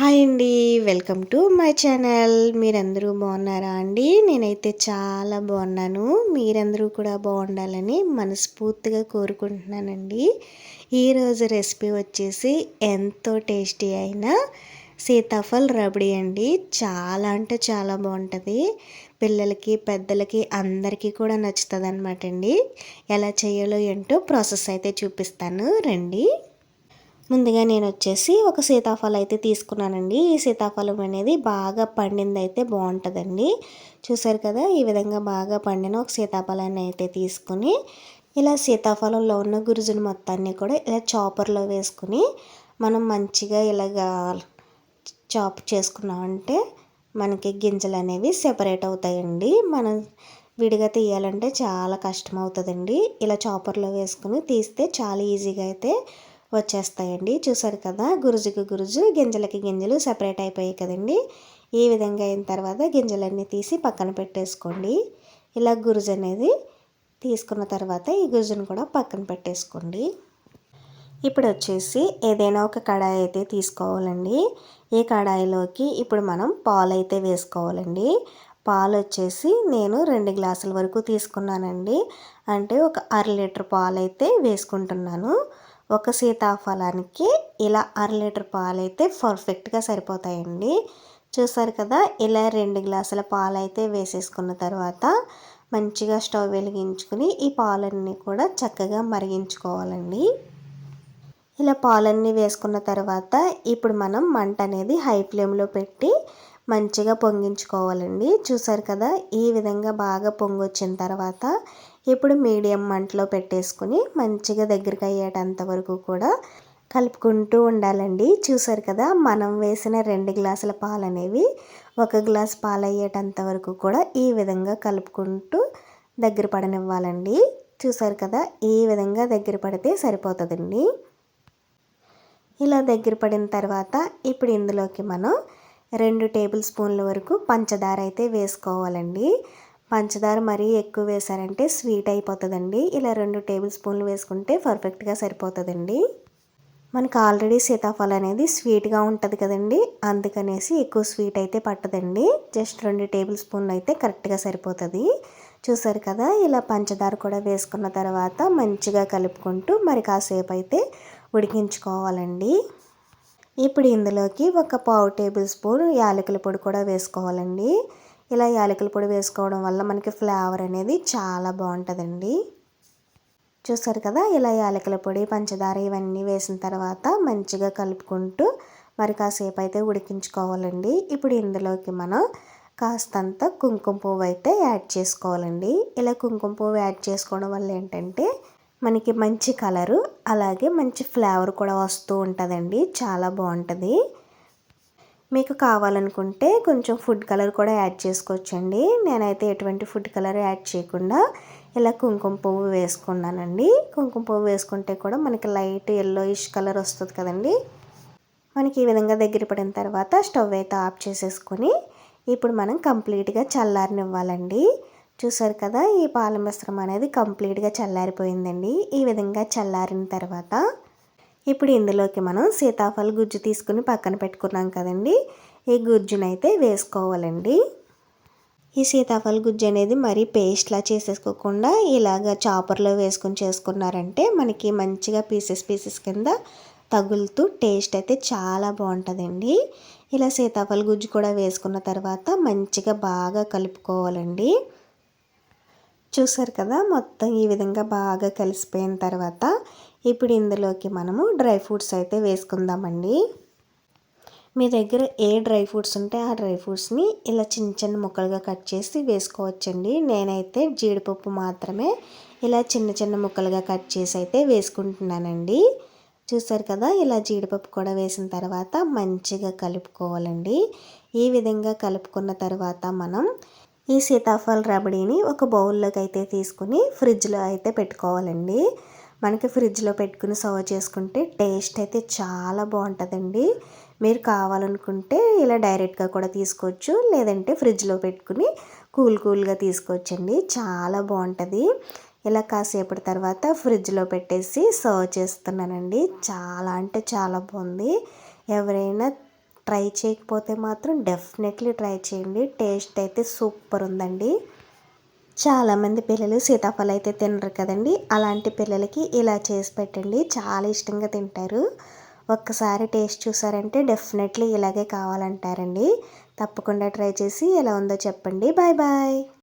Hi అండి welcome to my channel. మీరందరూ బాగున్నారా అండి? నేనైతే చాలా బాగున్నాను. మీరందరూ కూడా బాగుండాలని మనస్ఫూర్తిగా కోరుకుంటున్నానండి. ఈరోజు రెసిపీ వచ్చేసి ఎంతో టేస్టీ అయిన సీతాఫల్ రబడి అండి. చాలా అంటే చాలా బాగుంటుంది. పిల్లలకి పెద్దలకి అందరికీ కూడా నచ్చుతుంది అనమాట అండి. ఎలా చేయాలో ఏంటో ప్రాసెస్ అయితే చూపిస్తాను. రండి. ముందుగా నేను వచ్చేసి ఒక సీతాఫలం అయితే తీసుకున్నానండి. ఈ సీతాఫలం అనేది బాగా పండింది అయితే బాగుంటుందండి చూసారు కదా ఈ విధంగా బాగా పండిన ఒక సీతాఫలాన్ని అయితే తీసుకుని ఇలా సీతాఫలంలో ఉన్న గురుజుని మొత్తాన్ని కూడా ఇలా చాపర్లో వేసుకుని మనం మంచిగా ఇలాగా చాప్ చేసుకున్నామంటే మనకి గింజలు అనేవి సెపరేట్ అవుతాయండి. మనం విడిగా తీయాలంటే చాలా కష్టం అవుతుందండి ఇలా చాపర్లో వేసుకుని తీస్తే చాలా ఈజీగా అయితే వచ్చేస్తాయండి. చూసారు కదా గురుజుకు గురుజు గింజలకి గింజలు సపరేట్ అయిపోయాయి కదండి. ఈ విధంగా అయిన తర్వాత గింజలన్నీ తీసి పక్కన పెట్టేసుకోండి. ఇలా గురుజు అనేది తీసుకున్న తర్వాత ఈ గురుజును కూడా పక్కన పెట్టేసుకోండి. ఇప్పుడు వచ్చేసి ఏదైనా ఒక కడాయి అయితే తీసుకోవాలండి. ఈ కడాయిలోకి ఇప్పుడు మనం పాలు అయితే వేసుకోవాలండి. పాలు వచ్చేసి నేను రెండు గ్లాసుల వరకు తీసుకున్నానండి. అంటే ఒక అర లీటర్ పాలు అయితే వేసుకుంటున్నాను. ఒక సీతాఫలానికి ఇలా అర లీటర్ పాలు అయితే పర్ఫెక్ట్గా సరిపోతాయండి. చూసారు కదా ఇలా రెండు గ్లాసుల పాలు అయితే వేసేసుకున్న తర్వాత మంచిగా స్టవ్ వెలిగించుకుని ఈ పాలన్నీ కూడా చక్కగా మరిగించుకోవాలండి. ఇలా పాలన్నీ వేసుకున్న తర్వాత ఇప్పుడు మనం మంట అనేది హై ఫ్లేమ్లో పెట్టి మంచిగా పొంగించుకోవాలండి. చూసారు కదా ఈ విధంగా బాగా పొంగొచ్చిన తర్వాత ఇప్పుడు మీడియం మంటలో పెట్టేసుకుని మంచిగా దగ్గరికి అయ్యేటంత వరకు కూడా కలుపుకుంటూ ఉండాలండి. చూసారు కదా మనం వేసిన రెండు గ్లాసుల పాలు అనేవి ఒక గ్లాస్ పాలు అయ్యేటంత వరకు కూడా ఈ విధంగా కలుపుకుంటూ దగ్గర పడనివ్వాలండి. చూసారు కదా ఈ విధంగా దగ్గర పడితే సరిపోతుందండి. ఇలా దగ్గర పడిన తర్వాత ఇప్పుడు ఇందులోకి మనం రెండు టేబుల్ స్పూన్ల వరకు పంచదార అయితే వేసుకోవాలండి. పంచదార మరీ ఎక్కువ వేసారంటే స్వీట్ అయిపోతుందండి. ఇలా రెండు టేబుల్ స్పూన్లు వేసుకుంటే పర్ఫెక్ట్గా సరిపోతుందండి. మనకు ఆల్రెడీ సీతాఫలం అనేది స్వీట్గా ఉంటుంది కదండి. అందుకనేసి ఎక్కువ స్వీట్ అయితే పట్టదండి. జస్ట్ రెండు టేబుల్ స్పూన్లు అయితే కరెక్ట్గా సరిపోతుంది. చూసారు కదా ఇలా పంచదార కూడా వేసుకున్న తర్వాత మంచిగా కలుపుకుంటూ మరి కాసేపు అయితే ఉడికించుకోవాలండి. ఇప్పుడు ఇందులోకి ఒక పావు టేబుల్ స్పూన్ యాలకుల పొడి కూడా వేసుకోవాలండి. ఇలా యాలకుల పొడి వేసుకోవడం వల్ల మనకి ఫ్లేవర్ అనేది చాలా బాగుంటుందండి. చూసారు కదా ఇలా యాలకుల పొడి పంచదార ఇవన్నీ వేసిన తర్వాత మంచిగా కలుపుకుంటూ మరి కాసేపు అయితే ఉడికించుకోవాలండి. ఇప్పుడు ఇందులోకి మనం కాస్తంత కుంకుమ పువ్వు అయితే యాడ్ చేసుకోవాలండి. ఇలా కుంకుమ పువ్వు యాడ్ చేసుకోవడం వల్ల ఏంటంటే మనకి మంచి కలరు అలాగే మంచి ఫ్లేవర్ కూడా వస్తూ ఉంటుందండి. చాలా బాగుంటుంది. మీకు కావాలనుకుంటే కొంచెం ఫుడ్ కలర్ కూడా యాడ్ చేసుకోవచ్చండి. నేనైతే ఎటువంటి ఫుడ్ కలర్ యాడ్ చేయకుండా ఇలా కుంకుమ పువ్వు వేసుకున్నానండి. కుంకుమ పువ్వు వేసుకుంటే కూడా మనకి లైట్ ఎల్లోయిష్ కలర్ వస్తుంది కదండి. మనకి ఈ విధంగా దగ్గర పడిన తర్వాత స్టవ్ అయితే ఆఫ్ చేసేసుకొని ఇప్పుడు మనం కంప్లీట్గా చల్లారనివ్వాలండి. చూసారు కదా ఈ పాల మిశ్రమం అనేది కంప్లీట్గా చల్లారిపోయిందండి. ఈ విధంగా చల్లారిన తర్వాత ఇప్పుడు ఇందులోకి మనం సీతాఫల గుజ్జు తీసుకుని పక్కన పెట్టుకున్నాం కదండి. ఈ గుజ్జునైతే వేసుకోవాలండి. ఈ సీతాఫల గుజ్జు అనేది మరీ పేస్ట్లా చేసేసుకోకుండా ఇలాగ చాపర్లో వేసుకొని చేసుకున్నారంటే మనకి మంచిగా పీసెస్ పీసెస్ కింద తగులుతూ టేస్ట్ అయితే చాలా బాగుంటుందండి. ఇలా సీతాఫల గుజ్జు కూడా వేసుకున్న తర్వాత మంచిగా బాగా కలుపుకోవాలండి. చూసారు కదా మొత్తం ఈ విధంగా బాగా కలిసిపోయిన తర్వాత ఇప్పుడు ఇందులోకి మనము డ్రై ఫ్రూట్స్ అయితే వేసుకుందామండి. మీ దగ్గర ఏ డ్రై ఫ్రూట్స్ ఉంటే ఆ డ్రై ఫ్రూట్స్ని ఇలా చిన్న చిన్న ముక్కలుగా కట్ చేసి వేసుకోవచ్చండి. నేనైతే జీడిపప్పు మాత్రమే ఇలా చిన్న చిన్న ముక్కలుగా కట్ చేసి అయితే వేసుకుంటున్నానండి. చూసారు కదా ఇలా జీడిపప్పు కూడా వేసిన తర్వాత మంచిగా కలుపుకోవాలండి. ఈ విధంగా కలుపుకున్న తర్వాత మనం ఈ సీతాఫల రబడీని ఒక బౌల్లోకి అయితే తీసుకుని ఫ్రిడ్జ్లో అయితే పెట్టుకోవాలండి. మనకి ఫ్రిడ్జ్లో పెట్టుకుని సర్వ్ చేసుకుంటే టేస్ట్ అయితే చాలా బాగుంటుందండి. మీరు కావాలనుకుంటే ఇలా డైరెక్ట్గా కూడా తీసుకోవచ్చు లేదంటే ఫ్రిడ్జ్లో పెట్టుకుని కూల్ కూల్గా తీసుకోవచ్చండి. చాలా బాగుంటుంది. ఇలా కాసేపటి తర్వాత ఫ్రిడ్జ్లో పెట్టేసి సర్వ్ చేస్తున్నానండి. చాలా అంటే చాలా బాగుంది. ఎవరైనా ట్రై చేయకపోతే మాత్రం డెఫినెట్లీ ట్రై చేయండి. టేస్ట్ అయితే సూపర్ ఉందండి. చాలామంది పిల్లలు సీతాఫలం అయితే తినరు కదండి. అలాంటి పిల్లలకి ఇలా చేసి పెట్టండి. చాలా ఇష్టంగా తింటారు. ఒక్కసారి టేస్ట్ చూసారంటే డెఫినెట్లీ ఇలాగే కావాలంటారండి. తప్పకుండా ట్రై చేసి ఎలా ఉందో చెప్పండి. Bye bye.